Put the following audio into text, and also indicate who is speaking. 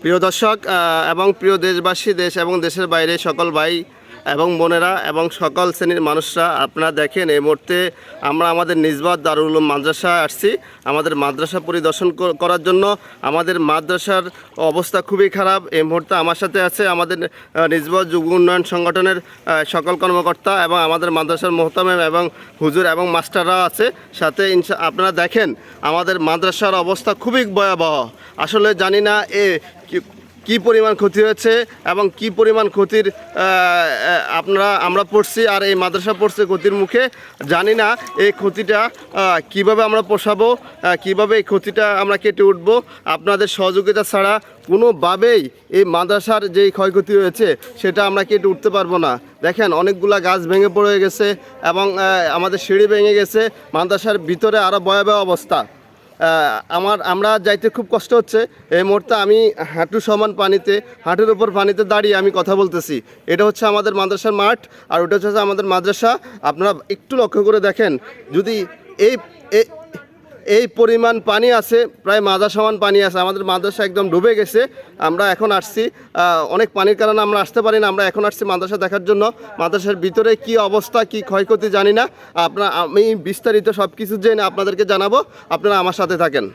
Speaker 1: প্রিয় দর্শক এবং প্রিয় দেশবাসী দেশ এবং দেশের বাইরে সকল ভাই এবং বোনেরা এবং সকল শ্রেণির মানুষরা আপনারা দেখেন, এই মুহূর্তে আমরা আমাদের নিজবাদ দারুল মাদ্রাসা আসছি। আমাদের মাদ্রাসা পরিদর্শন করার জন্য আমাদের মাদ্রাসার অবস্থা খুবই খারাপ। এই মুহূর্তে আমার সাথে আছে আমাদের নিজবাদ যুব উন্নয়ন সংগঠনের সকল কর্মকর্তা এবং আমাদের মাদ্রাসার মোহতামেম এবং হুজুর এবং মাস্টাররা আছে। সাথে ইনশা, আপনারা দেখেন, আমাদের মাদ্রাসার অবস্থা খুবই ভয়াবহ। আসলে জানি না এ কি- পরিমাণ ক্ষতি হয়েছে এবং কি পরিমাণ ক্ষতির আপনারা, আমরা পড়ছি আর এই মাদ্রাসা পড়ছে ক্ষতির মুখে, জানি না এই ক্ষতিটা কীভাবে আমরা পোষাবো কীভাবে এই ক্ষতিটা আমরা কেটে উঠবো। আপনাদের সহযোগিতা ছাড়া কোনোভাবেই এই মাদ্রাসার যেই ক্ষয়ক্ষতি হয়েছে, সেটা আমরা কেটে উঠতে পারব না। দেখেন, অনেকগুলা গাছ ভেঙে পড়ে গেছে এবং আমাদের সিঁড়ি ভেঙে গেছে, মাদ্রাসার ভিতরে আরও ভয়াবহ অবস্থা। আমার, আমরা যাইতে খুব কষ্ট হচ্ছে। এই মুহূর্তে আমি হাঁটু সমান পানিতে, হাঁটুর উপর পানিতে দাঁড়িয়ে আমি কথা বলতেছি। এটা হচ্ছে আমাদের মাদ্রাসার মাঠ, আর ওটা হচ্ছে আমাদের মাদ্রাসা। আপনারা একটু লক্ষ্য করে দেখেন, যদি এই এই পরিমাণ পানি আছে, প্রায় মাদা সমান পানি আছে, আমাদের মাদ্রাসা একদম ডুবে গেছে। আমরা এখন আসছি অনেক পানির কারণে আমরা আসতে পারি না, আমরা এখন আসছি মাদ্রাসা দেখার জন্য। মাদ্রাসার ভিতরে কি অবস্থা, কি ক্ষয়ক্ষতি জানি না। আপনার আমি বিস্তারিত সব কিছু জেনে আপনাদেরকে জানাব, আপনারা আমার সাথে থাকেন।